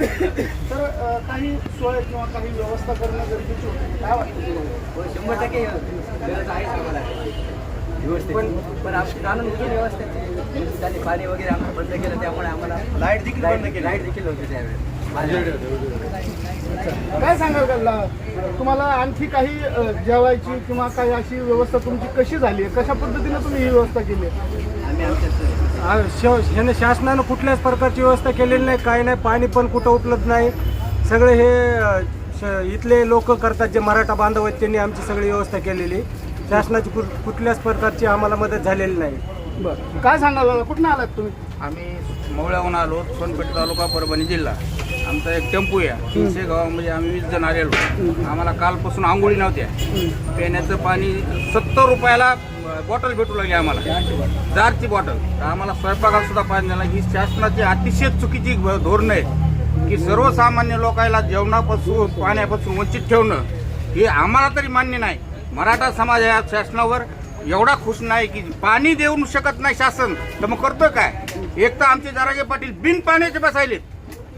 तर काही सोय किंवा काही व्यवस्था करणं गरजेची होती. काय वाटतं तुम्हाला? हो, शंभर टक्के गरज आहे आम्हाला. व्यवस्थित. पण पण आमची जाणून घेऊन व्यवस्थित. झाली पाणी वगैरे आम्हाला बंद केलं त्यामुळे आम्हाला लाइट देखील बंद केली. लाइट देखील होती त्यावेळेस. काय सांगाल का तुम्हाला आणखी काही जेवायची किंवा काही अशी व्यवस्था तुमची कशी झाली? आहे कशा पद्धतीने तुम्ही ही व्यवस्था केली? आहे ह्याने शासनानं कुठल्याच प्रकारची व्यवस्था केलेली नाही काही नाही पाणी पण कुठं उपलब्ध नाही. सगळे हे इथले लोक करतात जे मराठा बांधव आहेत त्यांनी आमची सगळी व्यवस्था केलेली. शासनाची कुठ- कुठल्याच प्रकारची आम्हाला मदत झालेली नाही. बरं. काय सांगाल कुठून आलात तुम्ही? आम्ही मवळ्याहून आलो सोनपेठ तालुका परभणी जिल्हा. आमचा एक टेम्पो आहे. तीनशे गावामध्ये म्हणजे आम्ही वीस जण आलेलो. आम्हाला कालपासून आंघोळी नव्हत्या. पिण्याचं पाणी सत्तर रुपयाला बॉटल भेटू लागली आम्हाला. जारची बॉटल तर आम्हाला स्वयंपाकाला सुद्धा पाणी झाला ही शासनाची अतिशय चुकीची धोरणं आहे की सर्वसामान्य लोकांना जेवणापासून पाण्यापासून वंचित ठेवणं हे आम्हाला तरी मान्य नाही. मराठा समाज या शासनावर एवढा खुश नाही की पाणी देऊ शकत नाही शासन. तर मग करतो काय? एक तर आमचे जरागे पाटील बिन पाण्याचे बसायलेत.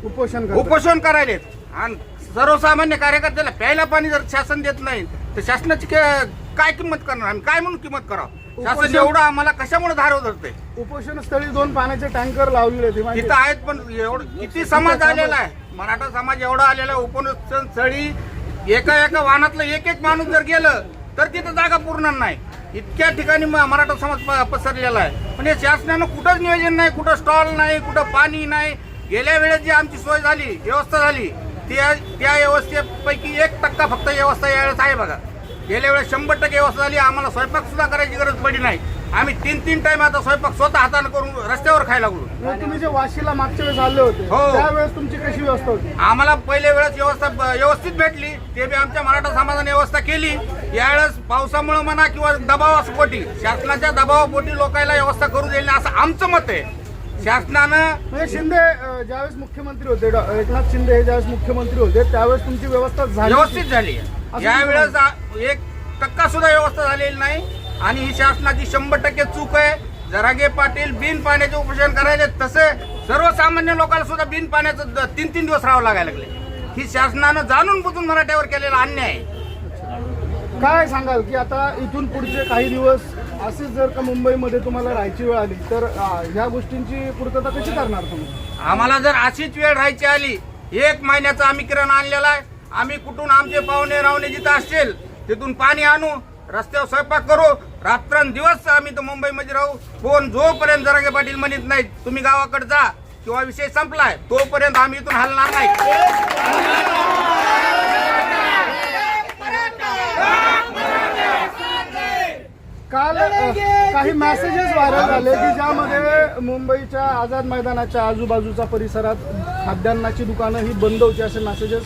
उपोषण. उपोषण करायलेत आणि सर्वसामान्य कार्यकर्त्याला प्यायला पाणी जर शासन देत नाही तर शासनाची के- काय किंमत करणार? आम्ही काय म्हणून किंमत करावं? शासन उपोषण- एवढं आम्हाला कशामुळे धार धरते उपोषण स्थळी दोन पाण्याचे टँकर लावलेले होते माहिती तिथं आहेत पण एवढं किती समाज आलेला आहे? मराठा समाज एवढा आलेला आहे उपनुष्ठन स्थळी एका एका वाहनातलं एक एक माणूस जर गेलं तर तिथं जागा पुरणार नाही. इतक्या ठिकाणी म- मराठा समाज प- पसरलेला आहे. पण हे शासनानं कुठंच नियोजन नाही कुठं स्टॉल नाही कुठं पाणी नाही गेल्या वेळेस जी आमची सोय झाली व्यवस्था झाली त्या त्या व्यवस्थेपैकी एक टक्का फक्त व्यवस्था यावेळेस आहे बघा. गेल्या वेळेस शंभर टक्के व्यवस्था झाली आम्हाला स्वयंपाक सुद्धा करायची गरज पडली नाही. आम्ही तीन तीन टाइम आता स्वयंपाक स्वतः हाताने करून रस्त्यावर खायला लागलो. मग तुम्ही जे वाशीला मागच्या वेळेस आले होते हो. त्यावेळेस तुमची कशी व्यवस्था होती? आम्हाला पहिल्या वेळेस व्यवस्था व्यवस्थित भेटली ते बी आमच्या मराठा समाजाने व्यवस्था केली. यावेळेस पावसामुळे म्हणा किंवा दबावापोटी शासनाच्या दबावापोटी लोकांना व्यवस्था करू देईल असं आमचं मत आहे. शासनानं म्हणजे शिंदे ज्यावेळेस मुख्यमंत्री होते एकनाथ शिंदे हे ज्यावेळेस मुख्यमंत्री होते त्यावेळेस तुमची व्यवस्था झाली व्यवस्थित झाली. यावेळेस एक टक्का सुद्धा व्यवस्था झालेली नाही आणि ही शासनाची शंभर टक्के चूक आहे. जरागे पाटील बिन पाण्याचे उपोषण करायले तसे सर्वसामान्य लोकांना सुद्धा बिन पाण्याचं तीन तीन दिवस राहावं लागायला लागले. ही शासनानं जाणून बुजून मराठ्यावर केलेला अन्याय. आहे काय सांगाल की आता इथून पुढचे काही दिवस असेच जर का मुंबईमध्ये तुम्हाला राहायची वेळ आली तर ह्या गोष्टींची पूर्तता कशी करणार तुम्ही? आम्हाला जर अशीच वेळ राहायची आली एक महिन्याचा आम्ही किराणा आणलेला आहे. आम्ही कुठून आमचे पाहुणे रावणे जिथं असतील तिथून पाणी आणू रस्त्यावर स्वयंपाक करू. रात्रंदिवस आम्ही तर मुंबईमध्ये राहू. कोण जोपर्यंत जरागे पाटील म्हणत नाहीत तुम्ही गावाकडे जा किंवा विषय संपलाय तोपर्यंत आम्ही इथून हलणार नाही काल अ, काही मेसेजेस व्हायरल झाले की ज्यामध्ये मुंबईच्या आझाद मैदानाच्या आजूबाजूच्या परिसरात खाद्यान्नाची दुकानं ही बंद होती असे मेसेजेस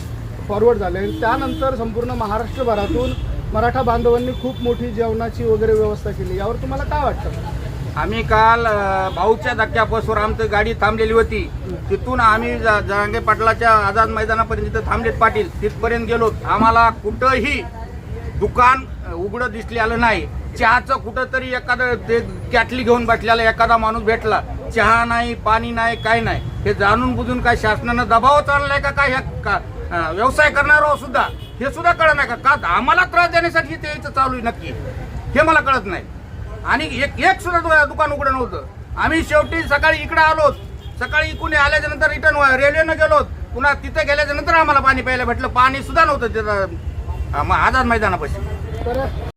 फॉरवर्ड झाले. आणि त्यानंतर संपूर्ण महाराष्ट्रभरातून मराठा बांधवांनी खूप मोठी जेवणाची वगैरे व्यवस्था केली. यावर तुम्हाला काय वाटतं? आम्ही काल भाऊच्या धक्क्यापासून आमची गाडी थांबलेली होती. तिथून आम्ही ज- जरांगे पाटलाच्या आझाद मैदानापर्यंत तिथं थांबलेत पाटील तिथपर्यंत गेलो. आम्हाला कुठंही दुकान उघडं दिसले आलं नाही. चहाचं कुठंतरी एखादं ते कॅटली घेऊन बसल्याला एखादा माणूस भेटला चहा नाही पाणी नाही काय नाही हे जाणून बुजून काय शासनानं दबाव चाललाय का काय? ह्या का- व्यवसाय करणारा सुद्धा हे सुद्धा कळत नाही का? का आम्हाला त्रास देण्यासाठी ते इथं चालू आहे नक्की? हे मला कळत नाही. आणि एक एक सुद्धा दुकान उघडं नव्हतं. आम्ही शेवटी सकाळी इकडे आलो. सकाळी इकडून आल्याच्यानंतर रिटर्न रेल्वेनं गेलो. पुन्हा तिथे गेल्याच्यानंतर आम्हाला पाणी प्यायला भेटलं. पाणी सुद्धा नव्हतं तिथं आझाद मैदानापाशी. तर